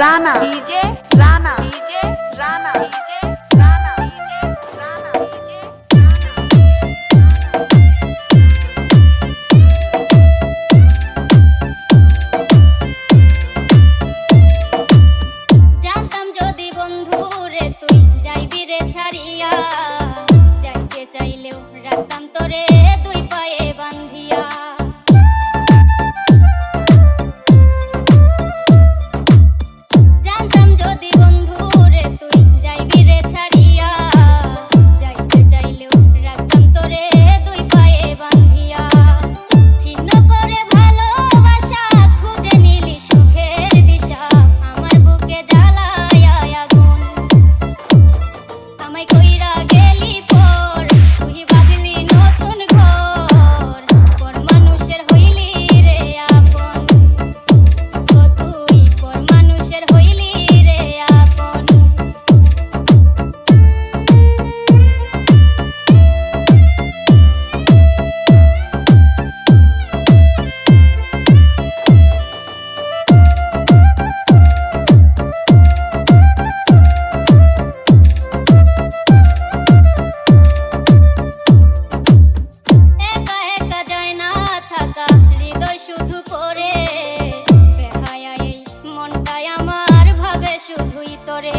Rana. DJ Rana. DJ Rana. DJ Rana DJ Rana. DJ জানতাম যদি বন্ধু রে তুই যাইবি রে ছাড়িয়া। শুধুই তোরে।